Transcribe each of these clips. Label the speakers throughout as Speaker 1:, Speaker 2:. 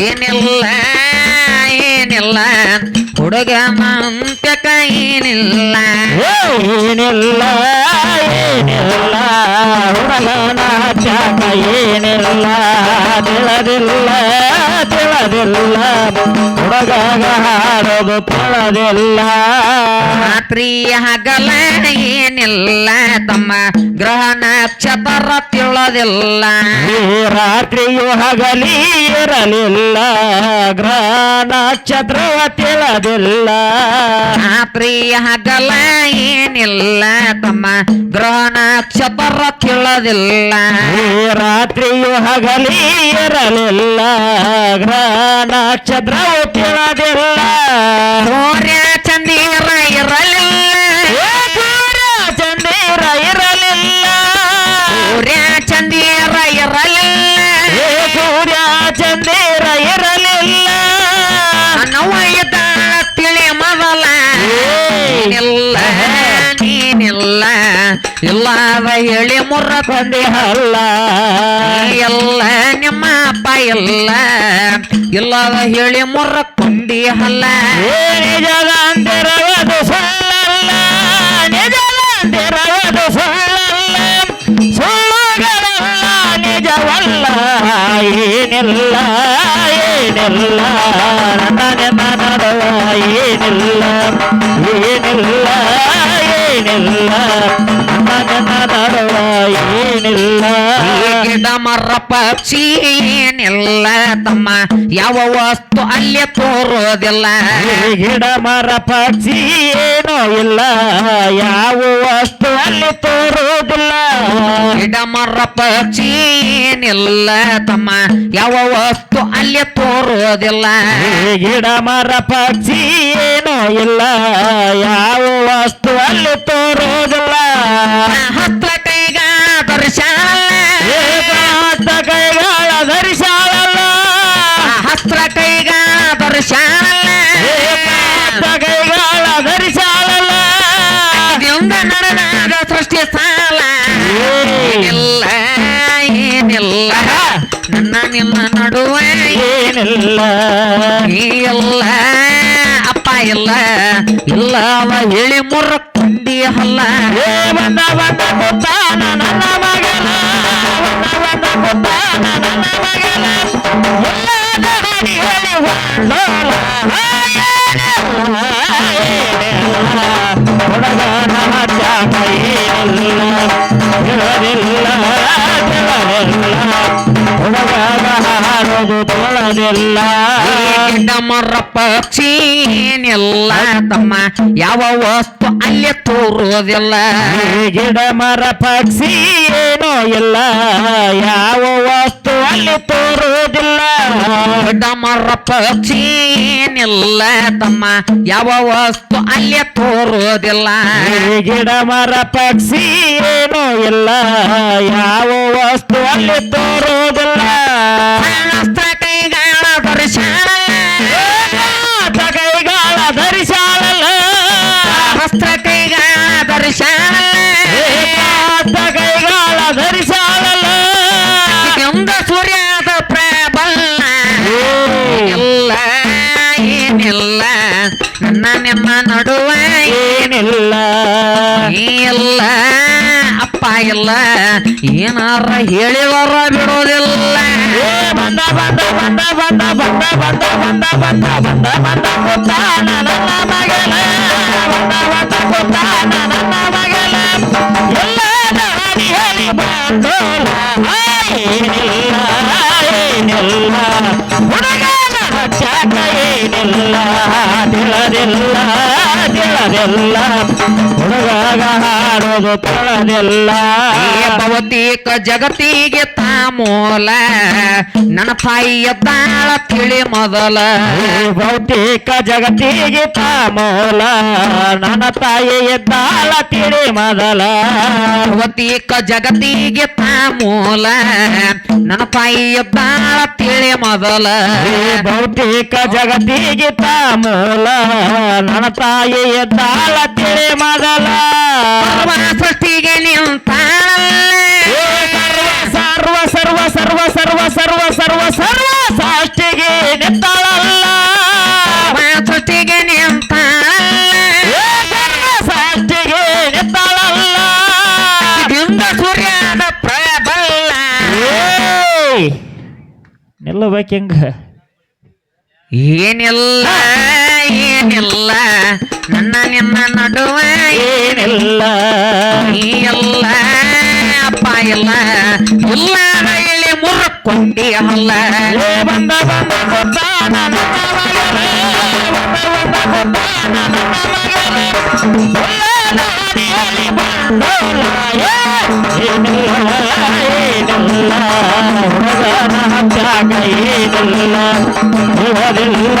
Speaker 1: ಏನಿಲ್ಲ ಏನಿಲ್ಲ. ಹುಡುಗ ಮಂತ್ಯಕ ಏನಿಲ್ಲ.
Speaker 2: ಏನಿಲ್ಲ ಏನಿಲ್ಲ. ಹುಡುಗನ ಏನಿಲ್ಲ ತಿಳದಿಲ್ಲ ತಿಳದಿಲ್ಲ. ಹುಡುಗ ಹಾಡೋದು ತಿಳದಿಲ್ಲ
Speaker 1: ರಾತ್ರಿ ಹಗಲ ಏನಿಲ್ಲ ತಮ್ಮ ಗ್ರಹ ನಕ್ಷತ್ರ ತಿಳದಿಲ್ಲ.
Speaker 2: ರಾತ್ರಿಯು ಹಗಲಿ ಇರಲಿಲ್ಲ ಗ್ರಹ ನಕ್ಷತ್ರ ತಿಳದಿಲ್ಲ.
Speaker 1: ಪ್ರಿಯ ಹಗಲ ಏನಿಲ್ಲ ತಮ್ಮ ದ್ರೋಣ ಕ್ಷಪರ
Speaker 2: ಕೇಳೋದಿಲ್ಲ ರಾತ್ರಿಯು ಹಗಲಿ ಇರಲಿಲ್ಲ ಗ್ರಹಣಕ್ಷತ್ರವು ಕೇಳೋದಿಲ್ಲ
Speaker 1: ಸೂರ್ಯ ಚಂದಿರ ಇರಲಿಲ್ಲ.
Speaker 2: ಸೂರ್ಯ ಚಂದಿರ ಇರಲಿಲ್ಲ.
Speaker 1: ಸೂರ್ಯ ಚಂದಿರ ಇರಲಿಲ್ಲ. ಇಲ್ಲದ ಹೇಳಿ ಮುರ್ರ
Speaker 2: ಕೊಂದಿ ಹಲ್ಲ
Speaker 1: ಎಲ್ಲ ನಿಮ್ಮ ಅಪ್ಪ ಇಲ್ಲ ಇಲ್ಲದ ಹೇಳಿ ಮುರ್ರ ಕೊಂಡಿ ಹಲ್ಲ
Speaker 2: ಏ ನಿಜದ ಅಂತಿರವದು ಸುಳ್ಳಲ್ಲ ನಿಜದ ಅಂತಿರವದು ಸುಳ್ಳಲ್ಲ ಸುಳ್ಳುಗಳಲ್ಲ ನಿಜವಲ್ಲ ಏನಿಲ್ಲ ಏನಿಲ್ಲ ನನ್ನ ನಡುವ ಏನಿಲ್ಲ ಏನಿಲ್ಲ ಏನಿಲ್ಲ ನಡುವ ಏನಿಲ್ಲ
Speaker 1: ಗಿಡ ಮರ ಪಕ್ಷಿ ಏನಿಲ್ಲ ತಮ್ಮ. ಯಾವ ವಸ್ತು ಅಲ್ಲಿ ತೋರೋದಿಲ್ಲ.
Speaker 2: ಗಿಡ ಮರ ಪಕ್ಷಿ ಏನೋ ಇಲ್ಲ. ಯಾವ ವಸ್ತು ಅಲ್ಲಿ ತೋರೋದಿಲ್ಲ.
Speaker 1: ಗಿಡ ಮರ ಪಕ್ಷಿ ಏನಿಲ್ಲ ತಮ್ಮ. ಯಾವ ವಸ್ತು ಅಲ್ಲಿ ತೋರೋದಿಲ್ಲ.
Speaker 2: ಗಿಡ ಮರ ಪಕ್ಷಿ ಏನೋ ಇಲ್ಲ. ಯಾವ ವಸ್ತು ಅಲ್ಲಿ ತೋರುವುದಿಲ್ಲ
Speaker 1: ಶಸ್ತ್ರ ಕೈಗಾದರು
Speaker 2: ಶಾಲಲ್ಲ. ಕೈಗಾಳದರು ಶಾಲಲ್ಲ
Speaker 1: ಇಂದ ನಡೆದಾಗ ಸೃಷ್ಟಿ ಸಾಲ. ಏನಿಲ್ಲ ಏನಿಲ್ಲ. ನನ್ನ ನಿನ್ನ ನಡುವೆ.
Speaker 2: ಏನಿಲ್ಲ.
Speaker 1: ಇಲ್ಲ ಅಪ್ಪ ಇಲ್ಲ ಇಲ್ಲ ಅವ ಹೇಳಿ ಮುರ್ರ ಕುಂಡಿ ಹಲ್ಲ.
Speaker 2: ಏ ಬಂದ ಬಂದ ಗೊತ್ತಾನ ನನ್ನ உலக ತೊಳದಿಲ್ಲ
Speaker 1: ಗಿಡ ಮರ ಪಕ್ಷಿ ಏನಿಲ್ಲ ತಮ್ಮ ಯಾವ ವಸ್ತು ಅಲ್ಲಿ ತೋರೋದಿಲ್ಲ
Speaker 2: ಈ ಗಿಡ ಮರ ಪಕ್ಷಿ ಏನೂ ಇಲ್ಲ ಯಾವ ವಸ್ತು ಅಲ್ಲಿ ತೋರುವುದಿಲ್ಲ
Speaker 1: ಗಿಡ ಮರ ಪಕ್ಷಿ ಏನಿಲ್ಲ ತಮ್ಮ ಯಾವ ವಸ್ತು ಅಲ್ಲಿ ತೋರೋದಿಲ್ಲ
Speaker 2: ಈ ಗಿಡ ಮರ ಪಕ್ಷಿ ಏನೂ ಇಲ್ಲ ಯಾವ ವಸ್ತು ಅಲ್ಲಿ ತೋರುವುದಿಲ್ಲ
Speaker 1: ನಡುವೆ
Speaker 2: ಏನಿಲ್ಲ
Speaker 1: ಇಲ್ಲ ಅಪ್ಪ ಇಲ್ಲ ಏನಾರ ಹೇಳಿದರ ಬಿಡೋದಿಲ್ಲ
Speaker 2: ಏ ಬಂದ ಬಂದ ಬಂದ ಬಂದ ಬಂದ ಬಂದ ಬಂದ ಬಂದ ಬಂದ ಬಂದ ಕೂತಾನ ನನ್ನ ಮಗಲ ಬಂದ ಬಂದ ಕೂತಾನ ನನ್ನ ಮಗಲ ಎಲ್ಲ ದಾರಿ ಹೇಳಿ ಬಂದೋಲ ಏನಿಲ್ಲ ಏನಿಲ್ಲ ಹುಡುಗನ ಚಾಕ ಏನಿಲ್ಲ ತಿಳದಿಲ್ಲ ತಿಳದಿಲ್ಲ ಹುಡುಗಾಗ ಹಾಡೋದು ತಳದೆಲ್ಲ.
Speaker 1: ಭೌತಿಕ ಜಗತ್ತಿಗೆ ತಾ ಮೂಲ ನನ್ನ ತಾಳ ತಿಳಿ ಮೊದಲ.
Speaker 2: ಭೌತಿಕ ಜಗತ್ತಿಗೆ ತಾ ಮೂಲ ನನ್ನ ತಾಯಿ ಎದ್ದಾಳ ತಿಳಿ ಮೊದಲ.
Speaker 1: ಭೌತಿಕ ಜಗತ್ತಿಗೆ ತಾ ಮೂಲ ನನ್ನ ತಾಯಿಯ ತಾಳ ತಿಳಿ ಮೊದಲ.
Speaker 2: ಭೌತಿಕ ಜಗತ್ತಿಗೆ ತಾ ಮೂಲ ನನ್ನ ತಾಯಿ ಬಾಳ ತಿಳಿ
Speaker 1: ಮಗಲ ಸೃಷ್ಟಿಗೆ ನಿಂತಾಳ
Speaker 2: ಸರ್ವ ಸರ್ವ ಸರ್ವ ಸರ್ವ ಸರ್ವ ಸರ್ವ ಸರ್ವ ಸಾಷ್ಟಿಗೆ ನಿಂತಾಳಲ್ಲ. ಸೃಷ್ಟಿಗೆ ನಿಂತಾಳ ಸಾಷ್ಟಿಗೆ ನಿಂತಾಳಲ್ಲ. ದಿಂದ ಸೂರ್ಯನ ಪ್ರಬಲ್ಲ ನಿಲ್ಲಬೇಕು ಹೆಂಗ?
Speaker 1: ಏನಿಲ್ಲ. ನೀನೆಲ್ಲ ನನ್ನ ನಿನ್ನ ನಡುವೆ
Speaker 2: ಏನಿಲ್ಲ
Speaker 1: ನೀ ಎಲ್ಲ ಅಪ್ಪ ಇಲ್ಲ ಇಲ್ಲ ಹೇಳಿ ಮುರ್ಕೊಂಡಿ ಅಲ್ಲ
Speaker 2: ಬಂದ ಬಂದ ಗೊತ್ತ ನನ್ನ ಏನಿಲ್ಲ ಏನಿಲ್ಲ ಹೋದಿಲ್ಲ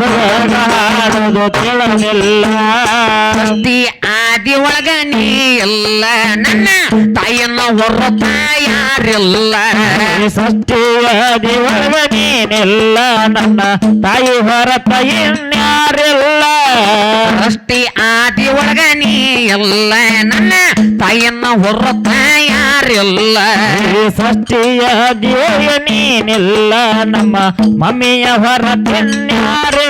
Speaker 2: ತಿಳಿದಿಲ್ಲ ಹುಡುಗನ ಹಾಡೋದು
Speaker 1: ಆದಿ ಒಳಗ ನೀ ಇಲ್ಲ ನನ್ನ ತಾಯಿಯನ್ನ ಹೊರತ ಯಾರಿಲ್ಲ
Speaker 2: ಆದಿ ಒಳಗ ನೀನಿಲ್ಲ ನನ್ನ ತಾಯಿ ಹೊರತ ಇನ್ಯಾರಿಲ್ಲ
Speaker 1: ಸೃಷ್ಟಿ ಆದಿ ಒಳಗ ನೀ ಇಲ್ಲ ನನ್ನ ತಾಯಿಯನ್ನ ಹೊರತ ಯಾರಿಲ್ಲ
Speaker 2: ಈ ಸೃಷ್ಟಿಯಾದಿ ಒಳಗ ನೀನಿಲ್ಲ ನಮ್ಮ ಮಮ್ಮಿಯ ಹೊರತ ಇನ್ಯಾರಿಲ್ಲ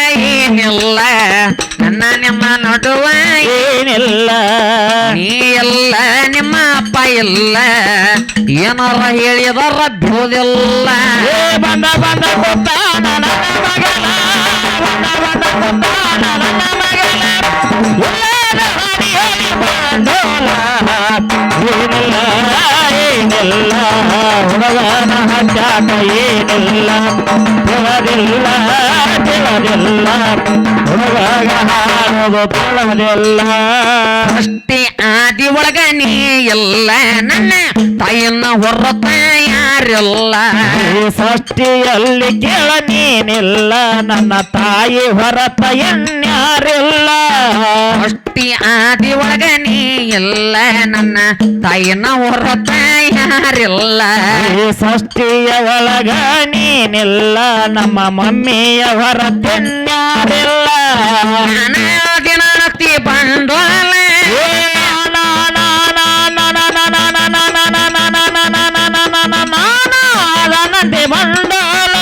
Speaker 1: ಏನಿಲ್ಲ ನನ್ನ ನಿಮ್ಮ ನಡುವ
Speaker 2: ಏನಿಲ್ಲ
Speaker 1: ನೀ ಎಲ್ಲ ನಿಮ್ಮ ಅಪ್ಪ ಇಲ್ಲ ಏನಾರ ಹೇಳಿದರ ಬಿಡೋದಿಲ್ಲ
Speaker 2: ಏ ಬಂದ ಬಂದ ಗೊತ್ತ ನನ್ನ ಮಗನ ಬಂದ ಬಂದ ಗೊತ್ತ ನನ್ನ ಮಗನ ಏನಿಲ್ಲ ಹುಡುಗನ ಹಚ್ಚಾಕ ಏನಿಲ್ಲ ತಿಳಿದಿಲ್ಲ ತಿಳಿದಿಲ್ಲ ಹುಡುಗ ಹಾಡೋದು ತಿಳಿದಿಲ್ಲ
Speaker 1: ಅಷ್ಟೇ ಆದಿ ಒಳಗ ನೀ ಎಲ್ಲ ನನ್ನ ತಾಯಿಯನ್ನ ಹೊರತ ಯಾರಿಲ್ಲ?
Speaker 2: ಸೃಷ್ಟಿಯಲ್ಲಿ ಕೇಳ ನೀನಿಲ್ಲ. ನನ್ನ ತಾಯಿ ಹೊರತ ಎನ್ಯಾರಿಲ್ಲ
Speaker 1: ಅಷ್ಟಿ ಆದಿ ಒಳಗ ನೀ ಎಲ್ಲ ನನ್ನ ತಾಯಿನ ಹೊರತ ಯಾರಿಲ್ಲ?
Speaker 2: ಈ ಸೃಷ್ಟಿಯ ಒಳಗ ನೀನಿಲ್ಲ. ನಮ್ಮ ಮಮ್ಮಿಯ ಹೊರತ ಎನ್ಯಾರಿಲ್ಲ
Speaker 1: ದಿನ ಬಂಡೋಲ
Speaker 2: ಅದನಂತೆ ಬಂಡೋಲ.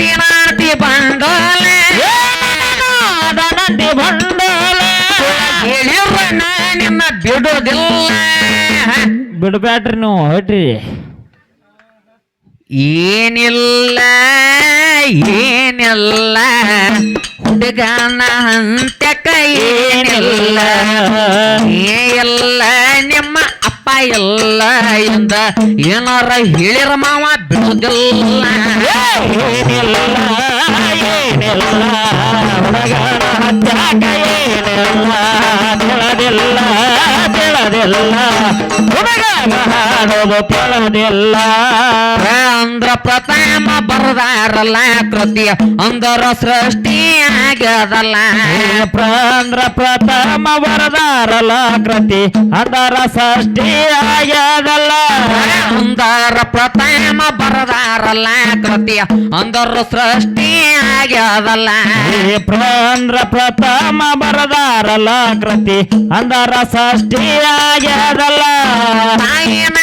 Speaker 1: ದಿನತಿ ಬಂಡೋಲ.
Speaker 2: ನಾಟಿ ಬಂಡೋಲ.
Speaker 1: ನಾ ನಿನ್ನ ಬಿಡೋದಿಲ್ಲ
Speaker 2: ಬಿಡಬೇಡ್ರಿ ನೀವು ಹೊಡ್ರಿ.
Speaker 1: ಏನಿಲ್ಲ ಏನಿಲ್ಲ. ಹುಡುಗನ ಹಂತಕ ಏನಿಲ್ಲ. ಏ ಎಲ್ಲ ನಿಮ್ಮ ಅಪ್ಪ ಎಲ್ಲ ಎಂದ ಏನಾರ ಹೇಳಿರ ಮಾವ ಬಿಡುದಿಲ್ಲ
Speaker 2: ಏನಿಲ್ಲ ಏನಿಲ್ಲ ಹುಡುಗನ ಹತ್ತಾಕ ಏನಿಲ್ಲ ಹುಡುಗನ ಹಾಡೋದು ತಿಳದಿಲ್ಲ
Speaker 1: ಅಂದ್ರ ಪ್ರಥಮ ಬರದಾರಲ್ಲ ಕೃತಿ ಅಂದರ ಸೃಷ್ಟಿ ಆಗ್ಯದಲ್ಲ
Speaker 2: ಅಂದ್ರ ಪ್ರಥಮ ವರದಾರಲ ಕೃತಿ ಅದರ ಸೃಷ್ಟಿ ಆಗ್ಯದಲ್ಲ
Speaker 1: ಅಂದರ ಪ್ರಥಮ ಬರದಾರಲ್ಲ ಕೃತಿ ಅಂದರ ಸೃಷ್ಟಿ ಆಗ್ಯದಲ್ಲ
Speaker 2: ಅಂದ್ರ ಪ್ರಥಮ ಬರದಾರಲ ಕೃತಿ ಅಂದರ ಷಷ್ಠಿ ಆಗ್ಯದಲ್ಲ
Speaker 1: ತಾಯಿನ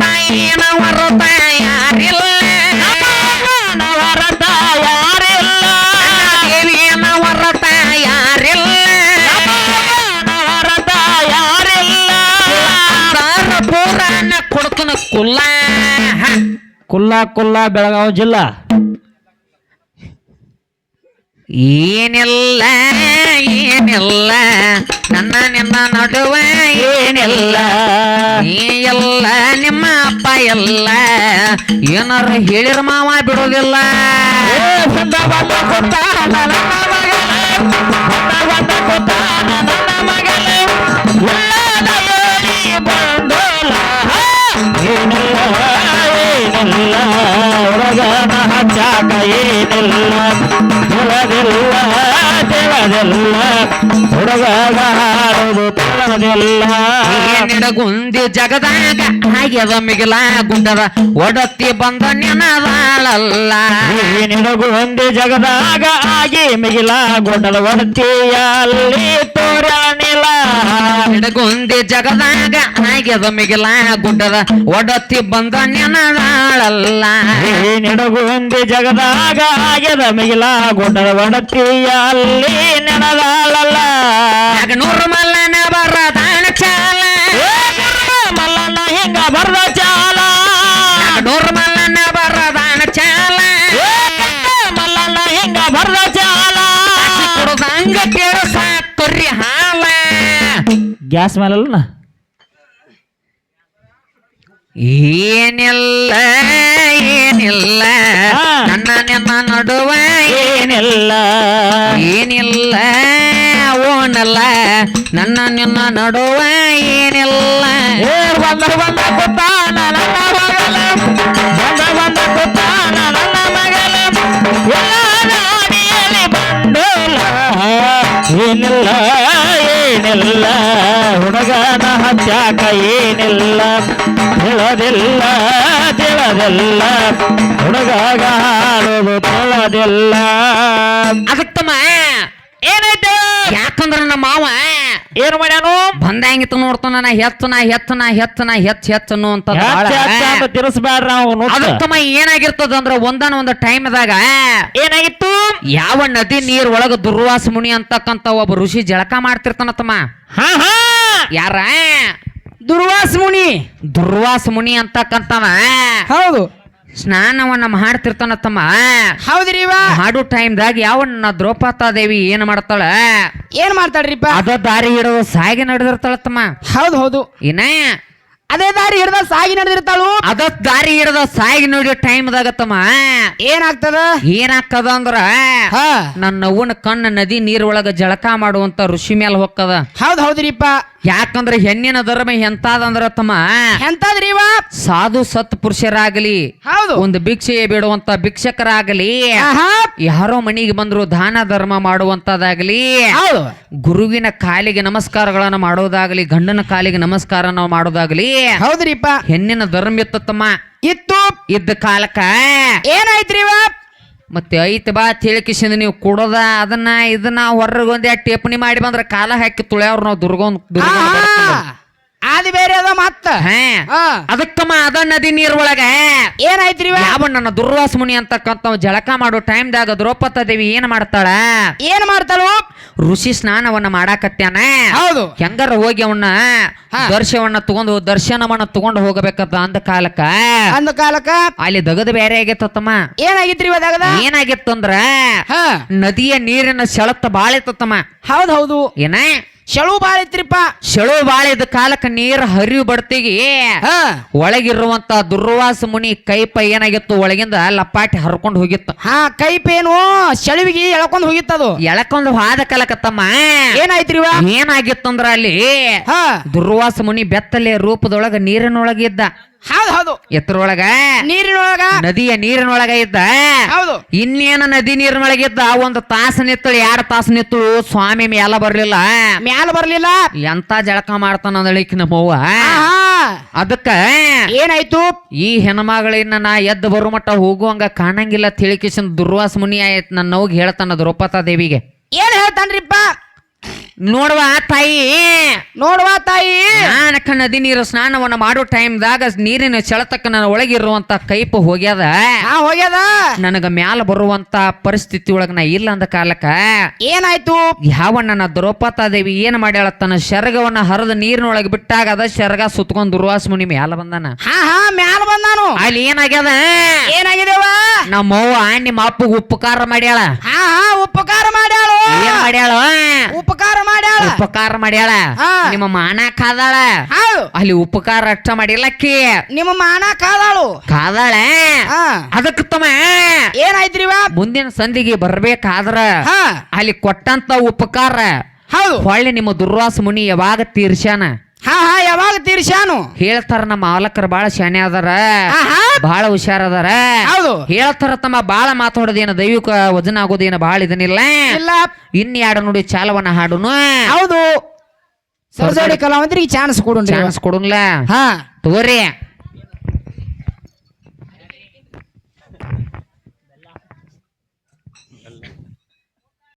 Speaker 1: ತಾಯಿನ ಹೊರತ ಯಾರಿಲ್ಲ.
Speaker 2: ಹೊರತ ಯಾರಿಲ್ಲ.
Speaker 1: ದೇವಿಯನ ಹೊರತ ಯಾರಿಲ್ಲ.
Speaker 2: ಹೊರತ ಯಾರಿಲ್ಲ.
Speaker 1: ಪುರಾಣ ಕೊಡ್ತನ ಕುಲ್ಲ.
Speaker 2: ಕುಲ್ಲ ಕುಲ್ಲ ಬೆಳಗಾವಿ ಜಿಲ್ಲಾ.
Speaker 1: ಏನಿಲ್ಲ ಏನಿಲ್ಲ. ನನ್ನ ನಿನ್ನ ನಡುವೆ ಏನಿಲ್ಲ. ನೀ ಎಲ್ಲ ನಿಮ್ಮ ಅಪ್ಪ ಎಲ್ಲ. ಏನಾರ ಹೇಳಿರ ಮಾವ ಬಿಡೋದಿಲ್ಲ.
Speaker 2: ಏ ಜಾಗ ಏನಿಲ್ಲ ಕುಲವಿಲ್ಲ ತಿಳಿದಿಲ್ಲ ಹುಡುಗಗ ಹಾಡುವುದು ತಿಳಿದಿಲ್ಲ
Speaker 1: ನಿಡಗುಂದಿ ಜಗದಾಗ ಹಾಗ್ಯದ ಮಿಗಿಲ ಗುಂಡದ ಒಡತಿ ಬಂದ ನೆನದಾಳಲ್ಲ
Speaker 2: ಈ ನಿನಗೂ ಒಂದೇ ಜಗದಾಗ ಆಗಿ ಮಿಗಿಲ ಗೊಂಡದ ಒಡತಿಯಲ್ಲಿ ತೋರಣಿಲ್ಲ
Speaker 1: ನಿಡಗುಂದಿ ಜಗದಾಗ ಹಾಗ್ಯದ ಮಿಗಿಲ ಗುಂಡದ ಒಡತಿ ಬಂದ ನೆನದಾಳಲ್ಲ
Speaker 2: ಈ ನಿನಗೂ ಒಂದೇ ಜಗದಾಗ ಆಗ್ಯದ ಮಿಗಿಲ ಗೊಂಡದ ಒಡತಿಯಲ್ಲಿ ನೆನದಾಳಲ್ಲ
Speaker 1: ನೂರು ಮಲ್ಲನ ಬರದಾನ ಚಾಲ.
Speaker 2: ಮಲ್ಲನ ಹಿಂಗ ಬರ್ದ ಚಾಲ.
Speaker 1: ನೂರು ಮಲ್ಲನ ಬರದಾನ ಚಾಲ.
Speaker 2: ಮಲ್ಲನ ಹಿಂಗ ಬರ್ದ ಚಾಲ.
Speaker 1: ಕುಡ್ದಂಗ ಕೇಳಸ ತೊರ್ರಿ ಹಾಲ.
Speaker 2: ಗ್ಯಾಸ್ ಮೇಲಲ್ಲ
Speaker 1: ಏನಿಲ್ಲ ಏನಿಲ್ಲ. ನನ್ನ ನಡುವ
Speaker 2: ಏನಿಲ್ಲ.
Speaker 1: ಏನಿಲ್ಲ ಓನಲ್ಲ. ನನ್ನ ನಿನ್ನ ನಡುವ ಏನಿಲ್ಲ.
Speaker 2: ಬಂದ ಬಂದ ಕುತ್ತಾನ ನನ್ನ ಮಗಲ ಬಂದ ಬಂದ ಕುತ್ತಾನ ನನ್ನ ಮಗಲ ಎಲ್ಲ ಏನಿಲ್ಲ ಏನಿಲ್ಲ. ಹುಡುಗನ ಹತ್ಯಾಕ ಏನಿಲ್ಲ. ತಿಳದಿಲ್ಲ ತಿಳದಿಲ್ಲ ಹುಡುಗ ಹಾಡುದು ತಿಳದಿಲ್ಲ
Speaker 1: ಅದಕ್ಕಮ್ಮ
Speaker 2: ಏನಾಯ್ತು?
Speaker 1: ಯಾಕಂದ್ರ ನಮ್ಮ ಮಾವ
Speaker 2: ಏನು ಮಾಡ್ಯಾನು?
Speaker 1: ಬಂದಂಗಿತ್ತು ನೋಡ್ತಾನ ನಾ ಹೆತ್ತು ನಾ ಹೆತ್ತು ನಾ ಹೆತ್ತು ನಾ ಹೆಚ್ಚು ಹೆಚ್ಚು ಅನ್ನುವಂತ
Speaker 2: ಹೆಚ್ಚ ಹೆಚ್ಚ ಅಂತ ತಿರ್ಸ್ಬ್ಯಾಡ್ರ ಅವ್ನು
Speaker 1: ಅದಕ್ಕಮ್ಮ ಏನಾಗಿರ್ತದ ಅಂದ್ರ ಒಂದನ ಒಂದು ಟೈಮ್ದಾಗ
Speaker 2: ಏನಾಗಿತ್ತು?
Speaker 1: ಯಾವ ನದಿ ನೀರ್ ಒಳಗ ದುರ್ವಾಸ ಮುನಿ ಅಂತಕ್ಕಂತ ಒಬ್ಬ ಋಷಿ ಜಳಕ ಮಾಡ್ತಿರ್ತಾನ
Speaker 2: ತಮ್ಮ ಹಾ.
Speaker 1: ಯಾರ?
Speaker 3: ದುರ್ವಾಸ ಮುನಿ.
Speaker 1: ದುರ್ವಾಸ ಮುನಿ ಅಂತಕ್ಕಂತವ
Speaker 3: ಹೌದು.
Speaker 1: ಸ್ನಾನವನ್ನ ಮಾಡ್ತಿರ್ತಾನತ್ತಮ್ಮ
Speaker 3: ಹೌದ್ರಿ
Speaker 1: ಮಾಡೋ ಟೈಮ್ದಾಗ ಯಾವ ನನ್ನ ದ್ರೌಪದಾದೇವಿ ಏನ್ ಮಾಡ್ತಾಳ?
Speaker 3: ಏನ್ ಮಾಡ್ತಾಳ್ರಿಪ್ಪ?
Speaker 1: ಅದ ದಾರಿ ಹಿಡಿದು ಸಾಗಿ ನಡೆದಿರ್ತಾಳ ತಮ್ಮ.
Speaker 3: ಹೌದು ಹೌದು.
Speaker 1: ಏನ
Speaker 3: ಅದೇ ದಾರಿ ಹಿಡ್ದ ಸಾಗಿ ನಡೆದಿರ್ತಾಳು.
Speaker 1: ಅದ ದಾರಿ ಹಿಡಿದ ಸಾಗಿ ಟೈಮ್ದಾಗ ತಮ್ಮ.
Speaker 3: ಏನಾಗ್ತದ?
Speaker 1: ಏನಾಗ್ತದ ಅಂದ್ರ ನನ್ನ ಅವ್ವನ ಕಣ್ಣ ನದಿ ನೀರ್ ಒಳಗ ಜಳಕ ಮಾಡುವಂತ ಋಷಿ ಮೇಲೆ ಹೊಕ್ಕದ
Speaker 3: ಹೌದ್ ಹೌದ್ರಿಪ್ಪ.
Speaker 1: ಯಾಕಂದ್ರ ಹೆಣ್ಣಿನ ಧರ್ಮ ಎಂತಾದಂದ್ರ ತಮ್ಮ
Speaker 3: ಎಂತಾದ್ರಿ ಇವ?
Speaker 1: ಸಾಧು ಸತ್ ಪುರುಷರಾಗಲಿ
Speaker 3: ಹೌದು.
Speaker 1: ಒಂದು ಭಿಕ್ಷೆ ಬಿಡುವಂತ ಭಿಕ್ಷಕರಾಗಲಿ ಯಾರೋ ಮನೆಗೆ ಬಂದ್ರು ದಾನ ಧರ್ಮ ಮಾಡುವಂತದಾಗಲಿ
Speaker 3: ಹೌದು.
Speaker 1: ಗುರುವಿನ ಕಾಲಿಗೆ ನಮಸ್ಕಾರಗಳನ್ನ ಮಾಡೋದಾಗಲಿ ಗಂಡನ ಕಾಲಿಗೆ ನಮಸ್ಕಾರನ ಮಾಡೋದಾಗಲಿ
Speaker 3: ಹೌದ್ರಿಪ್ಪ.
Speaker 1: ಹೆಣ್ಣಿನ ಧರ್ಮ ಇತ್ತಮ್ಮ
Speaker 3: ಇತ್ತು.
Speaker 1: ಇದ್ದ ಕಾಲಕ್ಕ
Speaker 3: ಏನಾಯ್ತ್ರಿ
Speaker 1: ಮತ್ತೆ ಐತ್ ಬಾ ತಿಳಿಕಿಸಿಂದ ನೀವು ಕೊಡೋದ ಅದನ್ನ ಇದನ್ನ ಹೊರಗೊಂದೇ ಟೇಪಣಿ ಮಾಡಿ ಬಂದ್ರೆ ಕಾಲ ಹಾಕಿ ತುಳ್ಯಾವ್ರು ನಾವು ದುರ್ಗೊಂದ್
Speaker 3: ಅದು ಬೇರೆ ಅದ ಮತ್ತ.
Speaker 1: ಅದಕ್ಕಮ್ಮ ಅದ ನದಿ ನೀರ್ ಒಳಗ
Speaker 3: ಏನಾಯ್ತ್ರಿ
Speaker 1: ಯಾವ ನನ್ನ ದುರ್ವಾಸ ಮುನಿ ಅಂತಕ್ಕಂತ ಜಳಕ ಮಾಡೋ ಟೈಮ್ದಾಗ ದ್ರೌಪದ ದೇವಿ ಏನ್ ಮಾಡ್ತಾಳ?
Speaker 3: ಏನ್ ಮಾಡ್ತಾಳು?
Speaker 1: ಋಷಿ ಸ್ನಾನವನ್ನ ಮಾಡಾಕತ್ಯಾನ.
Speaker 3: ಹೌದು.
Speaker 1: ಹೆಂಗಾರ ಹೋಗಿ ಅವನ್ನ. ದರ್ಶವನ್ನ ತಗೊಂಡು ದರ್ಶನವನ್ನ ತಗೊಂಡು ಹೋಗಬೇಕಂತ ಅಂದ ಕಾಲಕ್ಕ.
Speaker 3: ಅಂದ ಕಾಲಕ್ಕ?
Speaker 1: ಅಲ್ಲಿ ದಗದ ಬೇರೆ ಆಗೈತತ್ತಮ್ಮ.
Speaker 3: ಏನಾಗಿತ್ರಿ ದಗದ?
Speaker 1: ಏನಾಗಿತ್ತಂದ್ರ
Speaker 3: ಹಾ.
Speaker 1: ನದಿಯ ನೀರಿನ ಸೆಳತ್ತ ಬಾಳ ಇತ್ತತ್ತಮ್ಮ
Speaker 3: ಹೌದ್ ಹೌದು.
Speaker 1: ಏನ?
Speaker 3: ಶಳು ಬಾಳ ಐತ್ರಿಪ್ಪ.
Speaker 1: ಬಾಳ ಇದ್ದ ಕಾಲಕ್ಕೆ ನೀರ್ ಹರಿವು ಬಡ್ತಿಗಿ.
Speaker 3: ಹಾ.
Speaker 1: ಒಳಗಿರುವಂತ ದುರ್ವಾಸ ಮುನಿ ಕೈಪ ಏನಾಗಿತ್ತು? ಒಳಗಿಂದ ಲಪಾಟಿ ಹರ್ಕೊಂಡು ಹೋಗಿತ್ತು.
Speaker 3: ಹಾ ಕೈ ಪೇನು ಶಳುವಿಗೆ ಎಳ್ಕೊಂಡ್ ಹೋಗಿತ್ತದು
Speaker 1: ಎಳಕೊಂದು ಹಾದ ಕಲಕತ್ತಮ್ಮ
Speaker 3: ಏನಾಯ್ತ್ರಿ ಏನಾಗಿತ್ತು
Speaker 1: ಏನಾಗಿತ್ತಂದ್ರ ಅಲ್ಲಿ
Speaker 3: ಹಾ.
Speaker 1: ದುರ್ವಾಸ ಮುನಿ ಬೆತ್ತಲೆ ರೂಪದೊಳಗ ನೀರಿನೊಳಗಿದ್ದ
Speaker 3: ಹೌದ್ ಹೌದು.
Speaker 1: ಎತ್ತರೊಳಗ?
Speaker 3: ನೀರಿನೊಳಗ?
Speaker 1: ನದಿಯ ನೀರಿನೊಳಗ ಇದ್ದ?
Speaker 3: ಹೌದು.
Speaker 1: ಇನ್ನೇನ ನದಿ ನೀರಿನೊಳಗ ಇದ್ದ? ಒಂದು ತಾಸು ನಿತ್ತಳು ಎರಡು ತಾಸು ನಿತ್ತಳು ಸ್ವಾಮಿ ಮ್ಯಾಲ ಬರ್ಲಿಲ್ಲ.
Speaker 3: ಮ್ಯಾಲ ಬರ್ಲಿಲ್ಲ?
Speaker 1: ಎಂತ ಜಳಕ ಮಾಡ್ತಾನ ಅಂದಳಿಕ್ ನಮ್ಮವ್ವ. ಅದಕ್ಕ
Speaker 3: ಏನಾಯ್ತು?
Speaker 1: ಈ ಹೆಣ್ಮಗಳಿನ್ನ ನಾ ಎದ್ದು ಬರು ಮಟ್ಟ ಹೋಗುವಂಗ ಕಾಣಂಗಿಲ್ಲ ತಿಳಿಕಿಸಿನ ದುರ್ವಾಸ ಮುನಿ ಆಯ್ತು ನನ್ನ ಹೋಗಿ ಹೇಳ್ತಾನ ದ್ರೌಪದ ದೇವಿಗೆ.
Speaker 3: ಏನ್ ಹೇಳ್ತಾನ್ರಿಪ್ಪ?
Speaker 1: ನೋಡುವ ತಾಯಿ.
Speaker 3: ನೋಡುವ ತಾಯಿ.
Speaker 1: ನಾನಕ್ಕ ನದಿ ನೀರು ಸ್ನಾನವನ್ನ ಮಾಡೋ ಟೈಮ್ದಾಗ ನೀರಿನ ಸೆಳೆತಕ್ಕ ನನ್ನ ಒಳಗಿರುವಂತ ಕೈಪ ಹೋಗ್ಯದ.
Speaker 3: ಹೋಗ್ಯದ.
Speaker 1: ನನಗ ಮ್ಯಾಲ ಬರುವಂತ ಪರಿಸ್ಥಿತಿ ಒಳಗ ನಾ ಇಲ್ಲ ಅಂದ ಕಾಲಕ್ಕ.
Speaker 3: ಏನಾಯ್ತು?
Speaker 1: ಯಾವ ನನ್ನ ದ್ರೌಪದ ದೇವಿ ಏನ್ ಮಾಡ್ಯಾಳ ತನ್ನ ಶರಗವನ್ನ ಹರದ ನೀರಿನೊಳಗೆ ಬಿಟ್ಟಾಗ ಅದ ಶರಗ ಸುತ್ಕೊಂಡ್ ದುರ್ವಾಸ ಮುನಿ ಮ್ಯಾಲ ಬಂದಾನ.
Speaker 3: ಹಾ ಹಾ ಮ್ಯಾಲ ಬಂದಾನು.
Speaker 1: ಅಲ್ಲಿ ಏನಾಗ್ಯದ?
Speaker 3: ಏನಾಗಿದೇವ
Speaker 1: ನಮ್ಮವ್ವ ನಿಮ್ಮ ಅಪ್ಪಗ ಉಪಕಾರ ಮಾಡ್ಯಾಳ.
Speaker 3: ಹಾ ಹಾ ಉಪಕಾರ ಮಾಡ್ಯಾಳು.
Speaker 1: ಏನ್ ಮಾಡ್ಯಾಳ?
Speaker 3: ಉಪಕಾರ ಮಾಡ್ಯಾಳ.
Speaker 1: ಉಪಕಾರ ಮಾಡ್ಯಾಳ.
Speaker 3: ಹಾ.
Speaker 1: ನಿಮ್ಮ ಮಾನ ಕಾದಾಳ. ಅಲ್ಲಿ ಉಪಕಾರ ಅಷ್ಟ ಮಾಡಿಲ್ಲಕ್ಕಿ
Speaker 3: ನಿಮ್ಮ ಮಾನ ಕಾದಾಳು.
Speaker 1: ಕಾದಾಳ?
Speaker 3: ಹಾ.
Speaker 1: ಅದಕ್ಕೆ ತಮ್ಮ
Speaker 3: ಏನಾಯ್ತ್ರಿ
Speaker 1: ಮುಂದಿನ ಸಂಧಿಗೆ ಬರ್ಬೇಕಾದ್ರ
Speaker 3: ಹಾ.
Speaker 1: ಅಲ್ಲಿ ಕೊಟ್ಟಂತ ಉಪಕಾರ
Speaker 3: ಹೌದು.
Speaker 1: ಹೊಳ್ಳಿ ನಿಮ್ಮ ದುರ್ವಾಸ ಮುನಿ ಯಾವಾಗ ತೀರ್ಸ್ಯಾನ?
Speaker 3: ಹಾ ಯಾವಾಗ ತೀರ್ಸ್ಯಾನು?
Speaker 1: ಹೇಳ್ತಾರ ನಮ್ಮ ಮಾಲಕರು ಬಾಳ ಶಾಣೆ ಅದಾರ.
Speaker 3: ಆಹಾ.
Speaker 1: ಬಹಳ ಹುಷಾರ ಅದಾರ.
Speaker 3: ಹೌದು.
Speaker 1: ಹೇಳ್ತಾರ ತಮ್ಮ ಬಾಳ ಮಾತಾಡೋದೇನ ದೈವಿಕ ವಜನ ಆಗೋದೇನ ಬಾಳ ಇದನ್ನಿಲ್ಲ.
Speaker 3: ಇಲ್ಲ.
Speaker 1: ಇನ್ ಎರಡು ನೋಡಿ ಚಾಲವನ ಹಾಡುನು.
Speaker 3: ಹೌದು. ಸರ್ಜೋಡಿ ಕಲಾವಂತರಿಗೆ ಚಾನ್ಸ್ ಕೊಡು
Speaker 1: ಚಾನ್ಸ್ ಕೊಡುನ್ಲ.
Speaker 3: ಹಾ.
Speaker 1: ತಗೋರಿ.